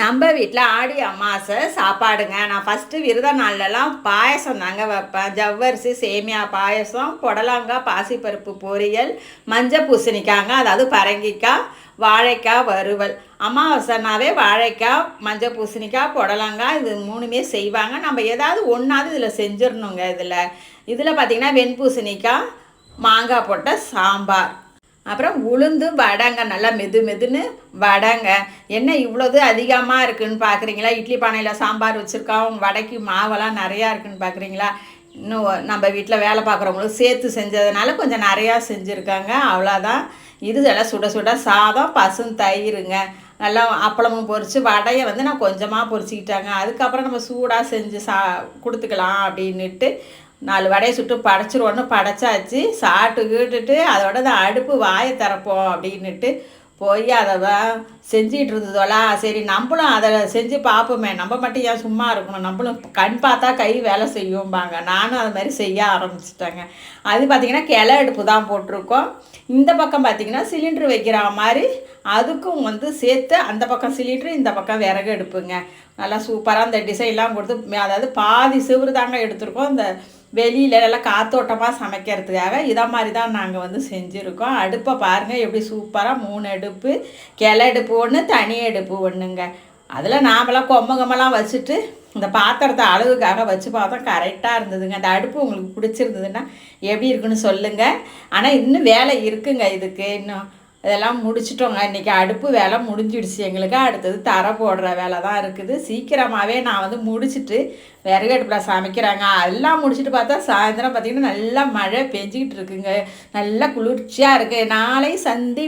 நம்ம வீட்டில் ஆடி அமாவாசை சாப்பாடுங்க. நான் ஃபஸ்ட்டு விரத நாள்லலாம் பாயசம் தாங்க வைப்பேன். ஜவ்வரிசி சேமியா பாயசம் புடலங்காய் பாசிப்பருப்பு பொரியல் மஞ்சள் பூசணிக்காங்க அதாவது பரங்கிக்காய் வாழைக்காய் வறுவல். அமாவாசைனாவே வாழைக்காய் மஞ்சள் பூசணிக்காய் புடலங்காய் இது மூணுமே செய்வாங்க. நம்ம ஏதாவது ஒன்றாவது இதில் செஞ்சிடணுங்க இதில். இதில் பார்த்திங்கன்னா வெண்பூசணிக்காய் மாங்காய் போட்ட சாம்பார். அப்புறம் உளுந்து வடைங்க நல்லா மெது மெதுன்னு வடைங்க. என்ன இவ்வளோது அதிகமாக இருக்குதுன்னு பார்க்குறீங்களா இட்லி பானையில் சாம்பார் வச்சுருக்கோம் வடைக்கு மாவெல்லாம் நிறையா இருக்குதுன்னு பார்க்குறீங்களா இன்னும் நம்ம வீட்டில் வேலை பார்க்குறவங்களும் சேர்த்து செஞ்சதுனால கொஞ்சம் நிறையா செஞ்சுருக்காங்க. அவ்வளோதான் இது எல்லாம் சுட சுட சாதம் பசும் தயிருங்க. நல்லா அப்பளமும் பொரித்து வடையை வந்து நான் கொஞ்சமாக பொரிச்சிக்கிட்டாங்க. அதுக்கப்புறம் நம்ம சூடாக செஞ்சு சா கொடுத்துக்கலாம் அப்படின்னுட்டு நாலு வடையை சுட்டு படைச்சிருவோன்னு படைச்சாச்சு. சாப்பிட்டு கீட்டுட்டு அதோட தான் அடுப்பு வாயை திறப்போம் அப்படின்னுட்டு போய் அதை தான் செஞ்சிகிட்டு இருந்ததோலா. சரி நம்மளும் அதை செஞ்சு பார்ப்போமே. நம்ம மட்டும் ஏன் சும்மா இருக்கணும்? நம்மளும் கண் பார்த்தா கை வேலை செய்யும்பாங்க. நானும் அது மாதிரி செய்ய ஆரம்பிச்சிட்டேங்க. அது பார்த்திங்கன்னா கிளை அடுப்பு தான் போட்டிருக்கோம். இந்த பக்கம் பார்த்திங்கன்னா சிலிண்ட்ரு வைக்கிற மாதிரி அதுக்கும் வந்து சேர்த்து அந்த பக்கம் சிலிண்ட்ரு இந்த பக்கம் விறகு அடுப்புங்க. நல்லா சூப்பராக அந்த டிசைன்லாம் கொடுத்து அதாவது பாதி சிவரு தாங்க எடுத்திருக்கோம். இந்த வெளியில் நல்லா காத்தோட்டமாக சமைக்கிறதுக்காக இதை மாதிரி தான் நாங்கள் வந்து செஞ்சுருக்கோம். அடுப்பை பாருங்கள் எப்படி சூப்பராக மூணு அடுப்பு கிளை அடுப்பு ஒன்று தனி அடுப்பு ஒன்றுங்க அதில் நாமெல்லாம் கொம்மகமெல்லாம் வச்சுட்டு இந்த பாத்திரத்தை அளவுக்காக வச்சு பார்த்தோம். கரெக்டாக இருந்ததுங்க. அந்த அடுப்பு உங்களுக்கு பிடிச்சிருந்ததுன்னா எப்படி இருக்குன்னு சொல்லுங்கள் ஆனால் இன்னும் வேலை இருக்குங்க இதுக்கு. இன்னும் இதெல்லாம் முடிச்சிட்டோங்க. இன்றைக்கி அடுப்பு வேலை முடிஞ்சிடுச்சு. எங்களுக்கு அடுத்தது தர போடுற வேலை தான் இருக்குது. சீக்கிரமாகவே நான் வந்து முடிச்சுட்டு விறகு அடுப்பில் சமைக்கிறாங்க. எல்லாம் முடிச்சுட்டு பார்த்தா சாயந்தரம் பார்த்திங்கன்னா நல்லா மழை பெஞ்சிக்கிட்டு இருக்குங்க. நல்லா குளிர்ச்சியாக இருக்குது நாளை சந்தி